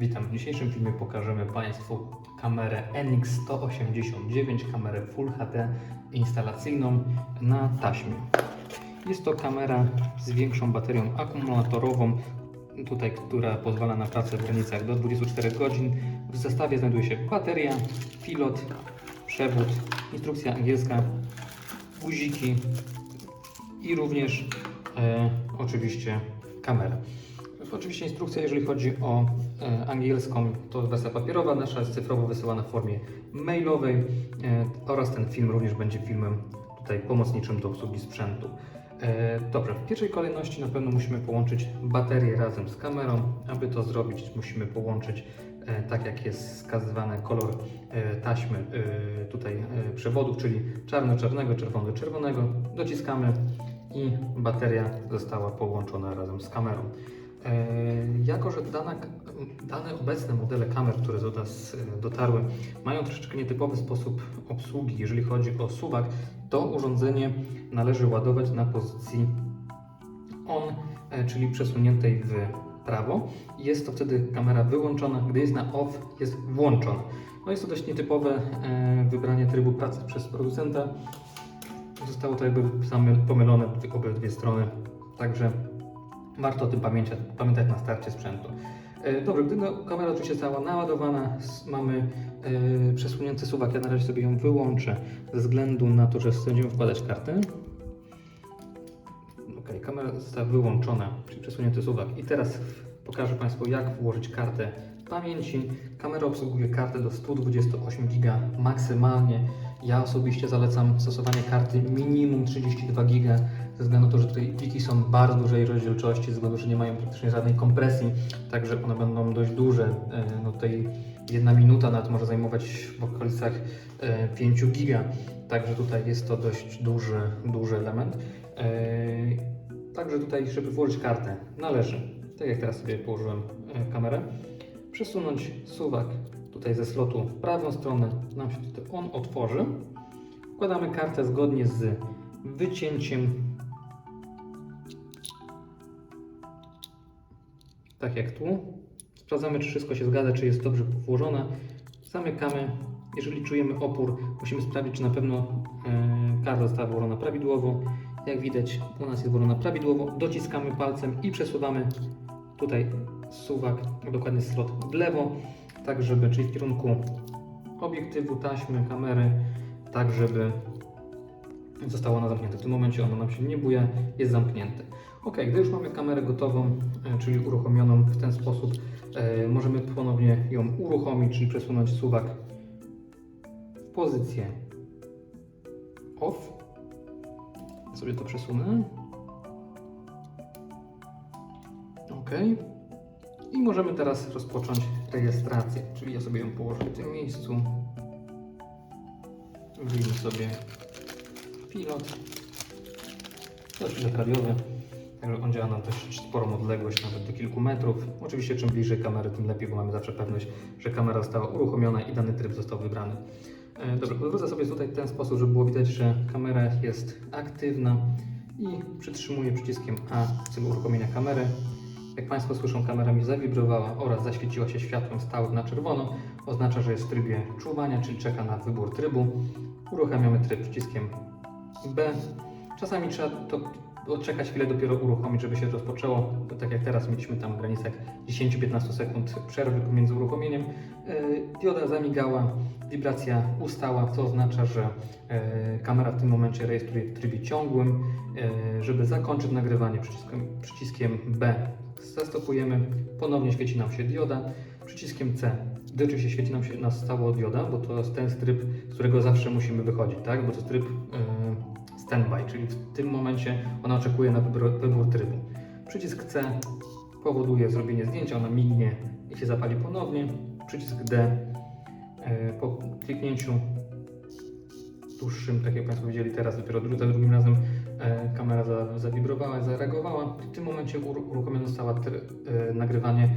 Witam. W dzisiejszym filmie pokażemy Państwu kamerę NX189, kamerę Full HD instalacyjną na taśmie. Jest to kamera z większą baterią akumulatorową, tutaj, która pozwala na pracę w granicach do 24 godzin. W zestawie znajduje się bateria, pilot, przewód, instrukcja angielska, guziki i również e, oczywiście kamera. Oczywiście instrukcja, jeżeli chodzi o angielską, to wersja papierowa, nasza jest cyfrowo wysyłana w formie mailowej e, oraz ten film również będzie filmem tutaj pomocniczym do obsługi sprzętu. E, dobrze, w pierwszej kolejności na pewno musimy połączyć baterię razem z kamerą. Aby to zrobić, musimy połączyć e, tak jak jest wskazywany kolor e, taśmy e, tutaj e, przewodów, czyli czarno-czarnego, czerwono-czerwonego. Dociskamy i bateria została połączona razem z kamerą. E, Jako, że dane obecne modele kamer, które do nas e, dotarły, mają troszeczkę nietypowy sposób obsługi, jeżeli chodzi o suwak, to urządzenie należy ładować na pozycji on, e, czyli przesuniętej w prawo. Jest to wtedy kamera wyłączona, gdy jest na off, jest włączona. No jest to dość nietypowe wybranie trybu pracy przez producenta. Zostało to jakby pomylone obydwie strony, także warto o tym pamiętać, pamiętać na starcie sprzętu. E, Dobrze, gdy no, kamera oczywiście została naładowana, mamy e, przesunięty suwak, ja na razie sobie ją wyłączę ze względu na to, że będziemy wkładać kartę. Ok, kamera została wyłączona, czyli przesunięty suwak. I teraz pokażę Państwu, jak włożyć kartę pamięci. Kamera obsługuje kartę do 128 GB maksymalnie. Ja osobiście zalecam stosowanie karty minimum 32 GB, ze względu na to, że tutaj pliki są bardzo dużej rozdzielczości, ze względu, że nie mają praktycznie żadnej kompresji, także one będą dość duże. E, No tutaj jedna minuta nawet może zajmować w okolicach e, 5 giga, także tutaj jest to dość duży, duży element. E, Także tutaj, żeby włożyć kartę, należy, tak jak teraz sobie położyłem e, kamerę, przesunąć suwak tutaj ze slotu w prawą stronę, nam się on otworzy. Wkładamy kartę zgodnie z wycięciem, tak jak tu. Sprawdzamy, czy wszystko się zgadza, czy jest dobrze włożone. Zamykamy. Jeżeli czujemy opór, musimy sprawdzić, czy na pewno e, karta została włożona prawidłowo. Jak widać, u nas jest włożona prawidłowo. Dociskamy palcem i przesuwamy tutaj suwak, dokładnie slot w lewo, tak żeby, czyli w kierunku obiektywu, taśmy, kamery, tak żeby zostało ono zamknięte. W tym momencie ono nam się nie buja, jest zamknięte. Ok, gdy już mamy kamerę gotową, e, czyli uruchomioną w ten sposób, e, możemy ponownie ją uruchomić, czyli przesunąć suwak w pozycję off. Sobie to przesunę. Ok. I możemy teraz rozpocząć rejestrację, czyli ja sobie ją położę w tym miejscu. Wyjmę sobie pilot. To silnik radiowy, także on działa na dość sporą odległość, nawet do kilku metrów. Oczywiście czym bliżej kamery, tym lepiej, bo mamy zawsze pewność, że kamera została uruchomiona i dany tryb został wybrany. E, Dobra, odwrócę sobie tutaj w ten sposób, żeby było widać, że kamera jest aktywna i przytrzymuję przyciskiem A w celu uruchomienia kamery. Jak Państwo słyszą, kamera mi zawibrowała oraz zaświeciła się światłem stałym na czerwono. Oznacza, że jest w trybie czuwania, czyli czeka na wybór trybu. Uruchamiamy tryb przyciskiem B. Czasami trzeba to odczekać chwilę, dopiero uruchomić, żeby się rozpoczęło. Tak jak teraz mieliśmy tam w granicach 10-15 sekund przerwy pomiędzy uruchomieniem. Yy, Dioda zamigała, wibracja ustała, co oznacza, że yy, kamera w tym momencie rejestruje w trybie ciągłym. Yy, Żeby zakończyć nagrywanie przyciskiem B zastopujemy, ponownie świeci nam się dioda. Przyciskiem C, gdy oczywiście świeci nam się na stało dioda, bo to jest ten tryb, z którego zawsze musimy wychodzić, tak? Bo to jest tryb yy, standby, czyli w tym momencie ona oczekuje na wybór, wybór trybu. Przycisk C powoduje zrobienie zdjęcia, ona mignie i się zapali ponownie. Przycisk D yy, po kliknięciu dłuższym, tak jak Państwo widzieli teraz, dopiero za drugim razem kamera za, zawibrowała, zareagowała. W tym momencie ur- uruchomione zostało e, nagrywanie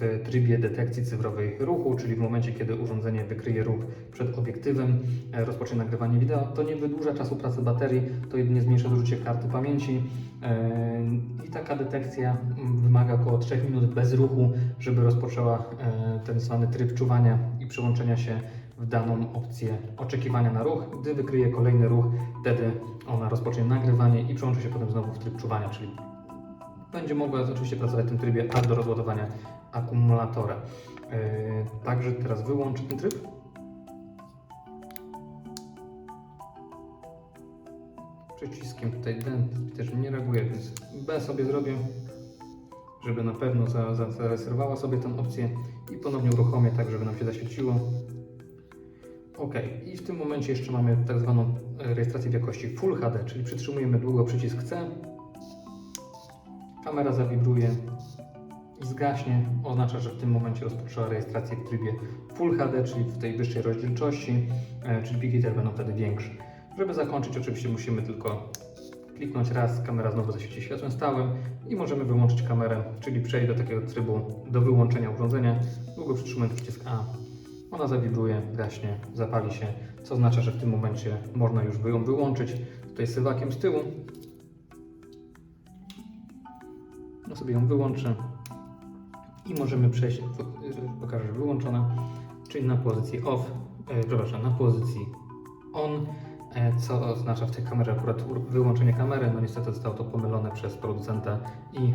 w trybie detekcji cyfrowej ruchu, czyli w momencie, kiedy urządzenie wykryje ruch przed obiektywem, e, rozpocznie nagrywanie wideo. To nie wydłuża czasu pracy baterii, to jedynie zmniejsza zużycie karty pamięci. E, I taka detekcja mm, wymaga około 3 minut bez ruchu, żeby rozpoczęła e, ten zwany tryb czuwania i przyłączenia się w daną opcję oczekiwania na ruch. Gdy wykryje kolejny ruch, wtedy ona rozpocznie nagrywanie i przełączy się potem znowu w tryb czuwania, czyli będzie mogła oczywiście pracować w tym trybie aż do rozładowania akumulatora. Yy, także teraz wyłączę ten tryb. Przyciskiem tutaj D też nie reaguje, więc B sobie zrobię, żeby na pewno za- za- zarezerwowała sobie tę opcję i ponownie uruchomię tak, żeby nam się zaświeciło. OK, i w tym momencie jeszcze mamy tak zwaną e, rejestrację w jakości Full HD, czyli przytrzymujemy długo przycisk C, kamera zawibruje i zgaśnie. Oznacza, że w tym momencie rozpoczęła rejestrację w trybie Full HD, czyli w tej wyższej rozdzielczości, e, czyli pliki będą wtedy większe. Żeby zakończyć, oczywiście musimy tylko kliknąć raz, kamera znowu zaświeci światłem stałym i możemy wyłączyć kamerę, czyli przejść do takiego trybu do wyłączenia urządzenia. Długo przytrzymując przycisk A, ona zawibruje, gaśnie, zapali się, co oznacza, że w tym momencie można już ją wyłączyć. Tutaj sywakiem z tyłu. No sobie ją wyłączę i możemy przejść, po- pokażę, że wyłączona, czyli na pozycji off, e, przepraszam, na pozycji on, e, co oznacza w tej kamerze akurat ur- wyłączenie kamery. No niestety zostało to pomylone przez producenta i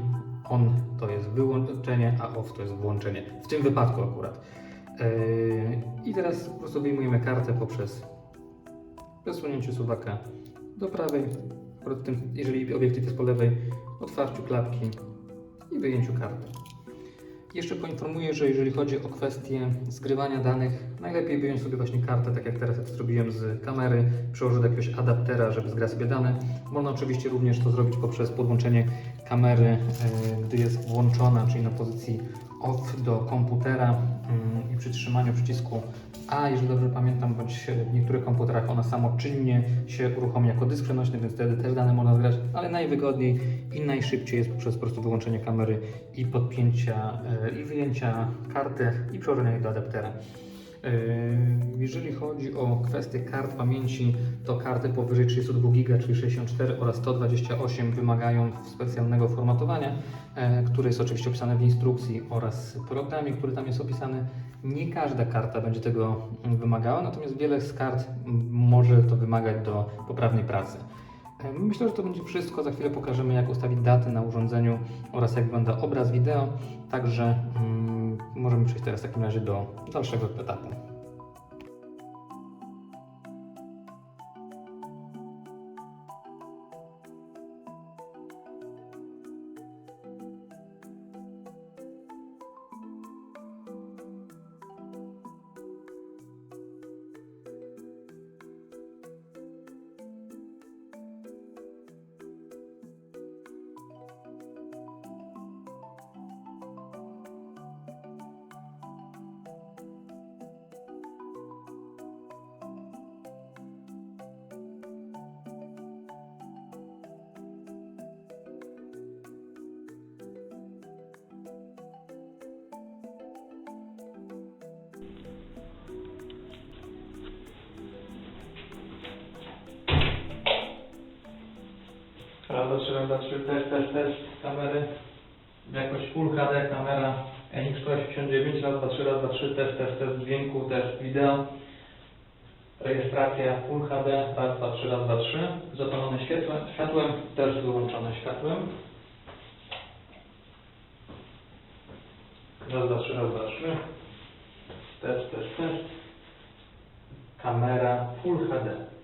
on to jest wyłączenie, a off to jest włączenie. W tym wypadku akurat. Yy, I teraz po prostu wyjmujemy kartę poprzez przesunięcie suwaka do prawej, jeżeli obiektyw jest po lewej, otwarciu klapki i wyjęciu karty. Jeszcze poinformuję, że jeżeli chodzi o kwestię zgrywania danych, najlepiej wyjąć sobie właśnie kartę, tak jak teraz ja to zrobiłem z kamery, przyłożyć do jakiegoś adaptera, żeby zgrać sobie dane. Można oczywiście również to zrobić poprzez podłączenie kamery, e, gdy jest włączona, czyli na pozycji off do komputera mm, i przy trzymaniu przycisku A, jeżeli dobrze pamiętam, bądź w niektórych komputerach ona samoczynnie się uruchomi jako dysk przenośny, więc wtedy też dane można zgrać, ale najwygodniej i najszybciej jest poprzez po prostu wyłączenie kamery i podpięcia e, i wyjęcia karty i przełożenia jej do adaptera. Yy, Jeżeli chodzi o kwestię kart pamięci, to karty powyżej 32 GB, czyli 64 oraz 128 wymagają specjalnego formatowania, e, które jest oczywiście opisane w instrukcji oraz programie, który tam jest opisany. Nie każda karta będzie tego wymagała, natomiast wiele z kart może to wymagać do poprawnej pracy. E, Myślę, że to będzie wszystko. Za chwilę pokażemy, jak ustawić daty na urządzeniu oraz jak wygląda obraz wideo. Także mm, możemy przejść teraz w takim razie do dalszego etapu. Trzy, test, test, test, kamery. Jakość Full HD, kamera NX189, raz, dwa, trzy, raz, dwa, trzy, test, test, test dźwięku, test wideo. Rejestracja Full HD, raz, dwa, trzy, raz, dwa, trzy. Zapalone światłem, światłem, też wyłączone światłem. Raz, dwa, trzy, raz, dwa, trzy. Test, test, test. Kamera Full HD.